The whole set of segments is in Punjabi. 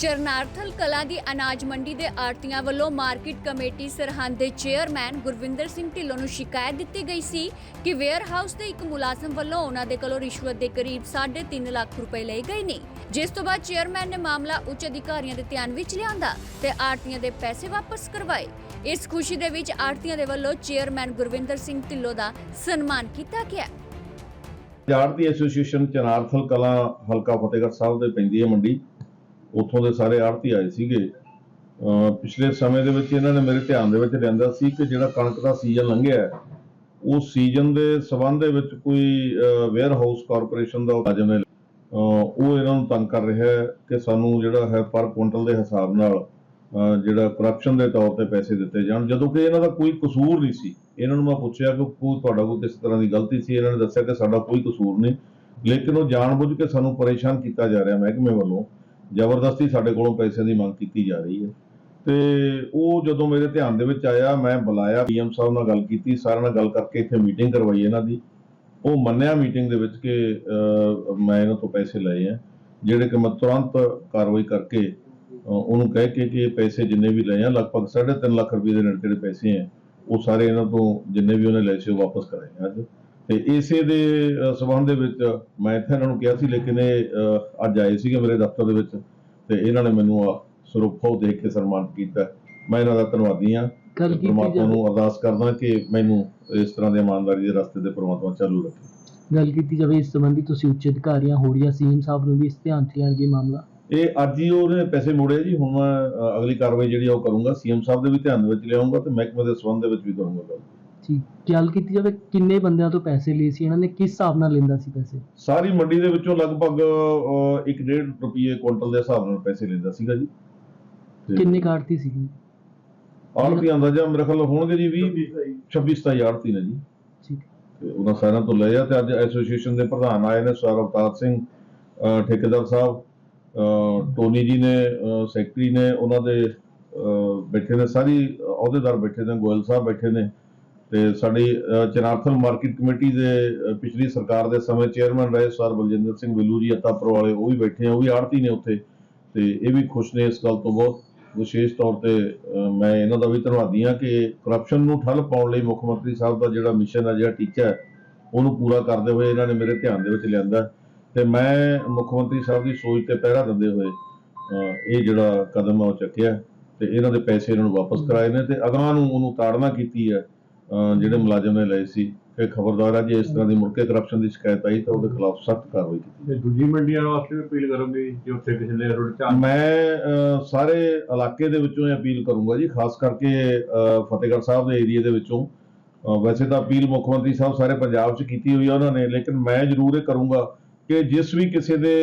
ਚਰਨਾਰਥਲ ਕਲਾ ਦੀ ਅਨਾਜ ਮੰਡੀ ਦੇ ਆੜਤੀਆਂ ਵੱਲੋਂ ਮਾਰਕੀਟ ਕਮੇਟੀ ਸਰਹੰਦ ਦੇ ਚੇਅਰਮੈਨ ਗੁਰਵਿੰਦਰ ਸਿੰਘ ਢਿੱਲੋਂ ਨੂੰ ਸ਼ਿਕਾਇਤ ਦਿੱਤੀ ਗਈ ਸੀ ਕਿ ਵੇਅਰ ਹਾਊਸ ਦੇ ਇੱਕ ਮੁਲਾਜ਼ਮ ਵੱਲੋਂ ਉਹਨਾਂ ਦੇ ਕੋਲੋਂ ਰਿਸ਼ਵਤ ਦੇ ਕਰੀਬ 3.5 ਲੱਖ ਰੁਪਏ ਲਏ ਗਏ ਨੇ, ਜਿਸ ਤੋਂ ਬਾਅਦ ਚੇਅਰਮੈਨ ਨੇ ਮਾਮਲਾ ਉੱਚ ਅਧਿਕਾਰੀਆਂ ਦੇ ਧਿਆਨ ਵਿੱਚ ਲਿਆਂਦਾ ਤੇ ਆੜਤੀਆਂ ਦੇ ਪੈਸੇ ਵਾਪਸ ਕਰਵਾਏ। ਇਸ ਖੁਸ਼ੀ ਦੇ ਵਿੱਚ ਆੜਤੀਆਂ ਦੇ ਵੱਲੋਂ ਚੇਅਰਮੈਨ ਗੁਰਵਿੰਦਰ ਸਿੰਘ ਢਿੱਲੋਂ ਦਾ ਸਨਮਾਨ ਕੀਤਾ ਗਿਆ। ਆੜਤੀ ਐਸੋਸੀਏਸ਼ਨ ਚਨਾਰਥਲ ਕਲਾ ਹਲਕਾ ਫਤਿਹਗੜ੍ਹ ਸਾਹਿਬ ਦੇ ਪੈਂਦੀ ਹੈ ਮੰਡੀ। ਉੱਥੋਂ ਦੇ ਸਾਰੇ ਆੜਤੀ ਆਏ ਸੀਗੇ। ਅਹ ਪਿਛਲੇ ਸਮੇਂ ਦੇ ਵਿੱਚ ਇਹਨਾਂ ਨੇ ਮੇਰੇ ਧਿਆਨ ਦੇ ਵਿੱਚ ਲਿਆਂਦਾ ਸੀ ਕਿ ਜਿਹੜਾ ਕਣਕ ਦਾ ਸੀਜ਼ਨ ਲੰਘਿਆ ਉਸ ਸੀਜ਼ਨ ਦੇ ਸਬੰਧ ਦੇ ਵਿੱਚ ਕੋਈ ਵੇਅਰ ਹਾਊਸ ਕਾਰਪੋਰੇਸ਼ਨ ਦਾ ਮੁਲਾਜ਼ਮ ਹੈ ਉਹ ਇਹਨਾਂ ਨੂੰ ਤੰਗ ਕਰ ਰਿਹਾ ਹੈ ਕਿ ਸਾਨੂੰ ਜਿਹੜਾ ਹੈ ਪਰ ਕੁਇੰਟਲ ਦੇ ਹਿਸਾਬ ਨਾਲ, ਅਹ, ਜਿਹੜਾ ਕਰਪਸ਼ਨ ਦੇ ਤੌਰ ਤੇ ਪੈਸੇ ਦਿੱਤੇ ਜਾਣ। ਜਦੋਂ ਕਿ ਇਹਨਾਂ ਦਾ ਕੋਈ ਕਸੂਰ ਨਹੀਂ ਸੀ। ਇਹਨਾਂ ਨੂੰ ਮੈਂ ਪੁੱਛਿਆ ਕਿ ਕੋਈ ਤੁਹਾਡਾ ਕੋਈ ਕਿਸ ਤਰ੍ਹਾਂ ਦੀ ਗਲਤੀ ਸੀ? ਇਹਨਾਂ ਨੇ ਦੱਸਿਆ ਕਿ ਸਾਡਾ ਕੋਈ ਕਸੂਰ ਨਹੀਂ। ਲੇਕਿਨ ਉਹ ਜਾਣਬੁੱਝ ਕੇ ਸਾਨੂੰ ਪਰੇਸ਼ਾਨ ਕੀਤਾ ਜਾ ਰਿਹਾ ਮਹਿਕਮੇ ਵੱਲੋਂ। ਜ਼ਬਰਦਸਤੀ ਸਾਡੇ ਕੋਲੋਂ ਪੈਸੇ ਦੀ ਮੰਗ ਕੀਤੀ ਜਾ ਰਹੀ ਹੈ। ਤੇ ਉਹ ਜਦੋਂ ਮੇਰੇ ਧਿਆਨ ਦੇ ਵਿੱਚ ਆਇਆ, ਮੈਂ ਬੁਲਾਇਆ ਪੀਐਮ ਸਾਹਿਬ ਨਾਲ ਗੱਲ ਕੀਤੀ, ਸਾਰਿਆਂ ਨਾਲ ਗੱਲ ਕਰਕੇ ਇੱਥੇ ਮੀਟਿੰਗ ਕਰਵਾਈ ਇਹਨਾਂ ਦੀ। ਉਹ ਮੰਨਿਆ ਮੀਟਿੰਗ ਦੇ ਵਿੱਚ ਕਿ ਮੈਂ ਇਹਨਾਂ ਤੋਂ ਪੈਸੇ ਲਏ ਆ, ਜਿਹੜੇ ਕਿ ਮੈਂ ਤੁਰੰਤ ਕਾਰਵਾਈ ਕਰਕੇ ਉਹਨੂੰ ਕਹਿ ਕੇ ਕਿ ਇਹ ਪੈਸੇ ਜਿੰਨੇ ਵੀ ਲਏ ਆ, ਲਗਭਗ 3.5 ਲੱਖ ਰੁਪਏ ਦੇ ਨੇੜੇ ਤੇੜੇ ਪੈਸੇ ਆ, ਉਹ ਸਾਰੇ ਇਹਨਾਂ ਤੋਂ ਜਿੰਨੇ ਵੀ ਉਹਨੇ ਲਏ ਸੀ, ਉਹ ਵਾਪਸ ਕਰਾਏ ਅੱਜ। ਤੇ ਇਸੇ ਦੇ ਸੰਬੰਧ ਦੇ ਵਿੱਚ ਮੈਂ ਇੱਥੇ ਇਹਨਾਂ ਨੂੰ ਕਿਹਾ ਸੀ ਲੇਕਿਨ ਇਹ ਅੱਜ ਆਏ ਸੀਗੇ ਮੇਰੇ ਦਫ਼ਤਰ ਦੇ ਵਿੱਚ ਤੇ ਇਹਨਾਂ ਨੇ ਮੈਨੂੰ ਆ ਸਰੂਪੋ ਦੇਖ ਕੇ ਸਨਮਾਨ ਕੀਤਾ। ਮੈਂ ਇਹਨਾਂ ਦਾ ਧੰਨਵਾਦੀ ਕੀਤੀ ਪਰਮਾਤਮਾ ਨੂੰ ਅਰਦਾਸ ਕਰਦਾ ਕਿ ਮੈਨੂੰ ਇਸ ਤਰ੍ਹਾਂ ਦੇ ਇਮਾਨਦਾਰੀ ਦੇ ਰਸਤੇ ਤੇ ਪਰਮਾਤਮਾ ਚਾਲੂ ਰੱਖੇ। ਗੱਲ ਕੀਤੀ ਜਾਵੇ ਇਸ ਸੰਬੰਧੀ ਤੁਸੀਂ ਉੱਚ ਅਧਿਕਾਰੀਆਂ ਹੋੜੀਆ ਸੀਐਮ ਸਾਹਿਬ ਨੂੰ ਵੀ ਇਸ ਧਿਆਨ 'ਚ ਲਿਆਣਗੇ ਮਾਮਲਾ। ਇਹ ਅੱਜ ਹੀ ਉਹਨੇ ਪੈਸੇ ਮੋੜੇ ਜੀ ਹੁਣ ਮੈਂ ਅਗਲੀ ਕਾਰਵਾਈ ਜਿਹੜੀ ਆ ਉਹ ਕਰੂੰਗਾ। ਸੀਐਮ ਸਾਹਿਬ ਦੇ ਵੀ ਧਿਆਨ ਦੇ ਵਿੱਚ ਲਿਆਉਂਗਾ ਤੇ ਮਹਿਕਮੇ ਦੇ ਸੰਬੰਧ ਦੇ ਵਿੱਚ ਵੀ ਕਰੂੰਗਾ ਜੀ। ਗੱਲ ਕੀਤੀ ਜਾਵੇ ਕਿੰਨੇ ਬੰਦਿਆਂ ਤੋਂ ਪੈਸੇ ਲਏ ਸੀ ਇਹਨਾਂ ਨੇ ਕਿਸ ਹਿਸਾਬ ਨਾਲ ਲੈਂਦਾ ਸੀ ਪੈਸੇ? ਸਾਰੀ ਮੰਡੀ ਦੇ ਵਿੱਚੋਂ ਲਗਭਗ 1.5 ਰੁਪਏ ਕੁਇੰਟਲ ਦੇ ਹਿਸਾਬ ਨਾਲ ਪੈਸੇ ਲੈਂਦਾ ਸੀਗਾ ਜੀ। ਕਿੰਨੇ ਕਾਟਤੀ ਸੀਗੀ? ਆੜਤੀ ਅੰਦਾਜ਼ਾ ਮੇਰੇ ਖਿਆਲ ਹੋਣਗੇ ਜੀ 20 26 27 ਆੜਤੀ ਨੇ ਜੀ। ਠੀਕ। ਤੇ ਉਹਨਾਂ ਸਾਰਿਆਂ ਤੋਂ ਲਏ ਆ ਤੇ ਅੱਜ ਐਸੋਸੀਏਸ਼ਨ ਦੇ ਪ੍ਰਧਾਨ ਆਏ ਨੇ ਸਰ ਅਵਤਾਰ ਸਿੰਘ ਠੇਕੇਦਾਰ ਸਾਹਿਬ ਟੋਨੀ ਜੀ ਨੇ ਸੈਕਟਰੀ ਨੇ ਉਹਨਾਂ ਦੇ ਬੈਠੇ ਨੇ ਸਾਰੀ ਅਹੁਦੇਦਾਰ ਬੈਠੇ ਨੇ ਗੋਇਲ ਸਾਹਿਬ ਬੈਠੇ ਨੇ ਤੇ ਸਾਡੀ ਅਹ ਚਨਾਰਥਲ ਮਾਰਕੀਟ ਕਮੇਟੀ ਦੇ ਪਿਛਲੀ ਸਰਕਾਰ ਦੇ ਸਮੇਂ ਚੇਅਰਮੈਨ ਰਹੇ ਸਰ ਬਲਜਿੰਦਰ ਸਿੰਘ ਬਿੱਲੂ ਜੀ ਅਤਾਪੁਰ ਵਾਲੇ ਉਹ ਵੀ ਬੈਠੇ ਆ, ਉਹ ਵੀ ਆੜਤੀ ਨੇ ਉੱਥੇ। ਤੇ ਇਹ ਵੀ ਖੁਸ਼ ਨੇ ਇਸ ਗੱਲ ਤੋਂ ਬਹੁਤ, ਵਿਸ਼ੇਸ਼ ਤੌਰ ਤੇ ਮੈਂ ਇਹਨਾਂ ਦਾ ਵੀ ਧੰਨਵਾਦੀ ਹਾਂ ਕਿ ਕਰਪਸ਼ਨ ਨੂੰ ਠੱਲ ਪਾਉਣ ਲਈ ਮੁੱਖ ਮੰਤਰੀ ਸਾਹਿਬ ਦਾ ਜਿਹੜਾ ਮਿਸ਼ਨ ਹੈ, ਜਿਹੜਾ ਟੀਚਾ ਹੈ, ਉਹਨੂੰ ਪੂਰਾ ਕਰਦੇ ਹੋਏ ਇਹਨਾਂ ਨੇ ਮੇਰੇ ਧਿਆਨ ਦੇ ਵਿੱਚ ਲਿਆਂਦਾ ਤੇ ਮੈਂ ਮੁੱਖ ਮੰਤਰੀ ਸਾਹਿਬ ਦੀ ਸੋਚ ਤੇ ਪਹਿਰਾ ਦਿੰਦੇ ਹੋਏ ਇਹ ਜਿਹੜਾ ਕਦਮ ਆ ਉਹ ਚੱਕਿਆ ਤੇ ਇਹਨਾਂ ਦੇ ਪੈਸੇ ਇਹਨਾਂ ਨੂੰ ਵਾਪਸ ਕਰਾਏ ਨੇ ਤੇ ਅਗਾਂਹ ਨੂੰ ਉਹਨੂੰ ਤਾੜਨਾ ਕੀਤੀ ਹੈ। ਜਿਹੜੇ ਮੁਲਾਜ਼ਮ ਨੇ ਲਏ ਸੀ ਕਿ ਖਬਰਦਾਰ ਹੈ ਜੇ ਇਸ ਤਰ੍ਹਾਂ ਦੀ ਮੁੜ ਕੇ ਕਰਪਸ਼ਨ ਦੀ ਸ਼ਿਕਾਇਤ ਆਈ ਤਾਂ ਉਹਦੇ ਖਿਲਾਫ ਸਖਤ ਕਾਰਵਾਈ ਕੀਤੀ ਤੇ ਦੂਜੀ ਮੰਡੀਆਂ ਵਾਸਤੇ ਵੀ ਅਪੀਲ ਕਰੋਗੇ ਕਿ ਉੱਥੇ ਕਿਸੇ ਨੇ ਰੋਡ ਚਾਹ ਮੈਂ ਸਾਰੇ ਇਲਾਕੇ ਦੇ ਵਿੱਚੋਂ ਇਹ ਅਪੀਲ ਕਰੂੰਗਾ ਜੀ ਖਾਸ ਕਰਕੇ ਫਤਿਹਗੜ੍ਹ ਸਾਹਿਬ ਦੇ ਏਰੀਆ ਦੇ ਵਿੱਚੋਂ। ਵੈਸੇ ਤਾਂ ਅਪੀਲ ਮੁੱਖ ਮੰਤਰੀ ਸਾਹਿਬ ਸਾਰੇ ਪੰਜਾਬ 'ਚ ਕੀਤੀ ਹੋਈ ਆ ਉਹਨਾਂ ਨੇ ਲੇਕਿਨ ਮੈਂ ਜ਼ਰੂਰ ਇਹ ਕਰੂੰਗਾ ਕਿ ਜਿਸ ਵੀ ਕਿਸੇ ਦੇ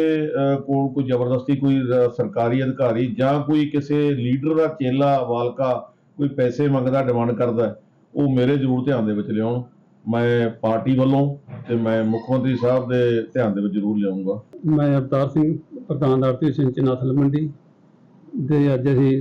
ਕੋਲ ਕੋਈ ਜ਼ਬਰਦਸਤੀ ਕੋਈ ਸਰਕਾਰੀ ਅਧਿਕਾਰੀ ਜਾਂ ਕੋਈ ਕਿਸੇ ਲੀਡਰ ਦਾ ਚੇਲਾ ਵਾਲਕਾ ਕੋਈ ਪੈਸੇ ਮੰਗਦਾ ਡਿਮਾਂਡ ਕਰਦਾ ਉਹ ਮੇਰੇ ਜ਼ਰੂਰ ਧਿਆਨ ਦੇ ਵਿੱਚ ਲਿਆਉਣ ਮੈਂ ਪਾਰਟੀ ਵੱਲੋਂ ਤੇ ਮੈਂ ਮੁੱਖ ਮੰਤਰੀ ਸਾਹਿਬ ਦੇ ਧਿਆਨ ਦੇ ਵਿੱਚ ਜ਼ਰੂਰ ਲਿਆਉਂਗਾ ਮੈਂ ਅਵਤਾਰ ਸਿੰਘ ਪ੍ਰਧਾਨ ਆਰਤੀ ਸਿੰਚਨਾਥਲ ਮੰਡੀ ਦੇ ਅੱਜ ਅਸੀਂ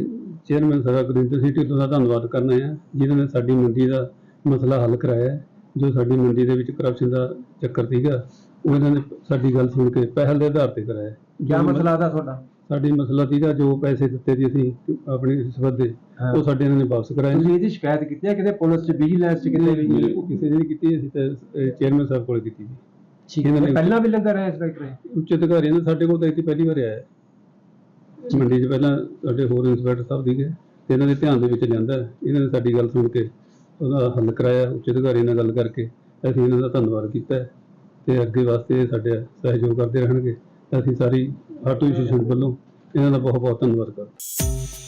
ਚੇਅਰਮੈਨ ਸਭਾ ਗੁਰਿੰਦਰ ਸਿੰਘ ਢਿੱਲੋਂ ਦਾ ਧੰਨਵਾਦ ਕਰਨਾ ਹੈ ਜਿਨ੍ਹਾਂ ਨੇ ਸਾਡੀ ਮੰਡੀ ਦਾ ਮਸਲਾ ਹੱਲ ਕਰਾਇਆ ਹੈ। ਜੋ ਸਾਡੀ ਮੰਡੀ ਦੇ ਵਿੱਚ ਕਰਪਸ਼ਨ ਦਾ ਚੱਕਰ ਸੀਗਾ ਉਹ ਇਹਨਾਂ ਨੇ ਸਾਡੀ ਗੱਲ ਸੁਣ ਕੇ ਪਹਿਲ ਦੇ ਆਧਾਰ ਤੇ ਕਰਾਇਆ। ਕੀ ਮਸਲਾ ਦਾ ਤੁਹਾਡਾ ਸਾਡੀ ਮਸਲਾ ਸੀਗਾ ਜੋ ਪੈਸੇ ਦਿੱਤੇ ਸੀ ਅਸੀਂ ਆਪਣੀ ਰਿਸ਼ਵਤ ਦੇ ਹਾਂ। ਉਹ ਸਾਡੇ ਇਹਨਾਂ ਨੇ ਵਾਪਸ ਕਰਾਏ। ਤੁਸੀਂ ਇਹਦੀ ਸ਼ਿਕਾਇਤ ਕੀਤੀ ਹੈ ਕਿਤੇ ਪੁਲਿਸ 'ਚ ਵਿਜੀਲੈਂਸ 'ਚ ਕਿਤੇ ਵੀ ਕਿਸੇ ਨੇ ਨਹੀਂ ਕੀਤੀ ਅਸੀਂ ਤਾਂ ਚੇਅਰਮੈਨ ਸਾਹਿਬ ਕੋਲ ਕੀਤੀ ਸੀ ਠੀਕ ਇਹਨਾਂ ਨੇ- ਪਹਿਲਾਂ ਵੀ ਲੈਂਦਾ ਰਿਹਾ ਇੰਸਪੈਕਟਰ ਉੱਚ ਅਧਿਕਾਰੀਆਂ ਨੇ ਸਾਡੇ ਕੋਲ ਤਾਂ ਇੱਥੇ ਪਹਿਲੀ ਵਾਰ ਆਇਆ ਹੈ। ਮੰਡੀ 'ਚ ਪਹਿਲਾਂ ਸਾਡੇ ਹੋਰ ਇੰਸਪੈਕਟਰ ਸਾਹਿਬ ਸੀਗੇ ਤੇ ਇਹਨਾਂ ਦੇ ਧਿਆਨ ਦੇ ਵਿੱਚ ਲਿਆਂਦਾ ਹੈ। ਇਹਨਾਂ ਨੇ ਸਾਡੀ ਗੱਲ ਸੁਣ ਕੇ ਉਹਦਾ ਹੱਲ ਕਰਾਇਆ ਉੱਚ ਅਧਿਕਾਰੀ ਨਾਲ ਗੱਲ ਕਰਕੇ ਅਸੀਂ ਇਹਨਾਂ ਦਾ ਧੰਨਵਾਦ ਕੀਤਾ ਹੈ ਤੇ ਅੱਗੇ ਵਾਸਤੇ ਇਹ ਸਾਡੇ ਸਹਿਯੋਗ ਕਰਦੇ ਰਹਿਣਗੇ ਅਸੀਂ ਸਾਰੀ ਆਟੋ ਐਸੋਸੀਏਸ਼ਨ ਵੱਲੋਂ ਇਹਨਾਂ ਦਾ ਬਹੁਤ ਬਹੁਤ ਧੰਨਵਾਦ ਕਰਦੇ।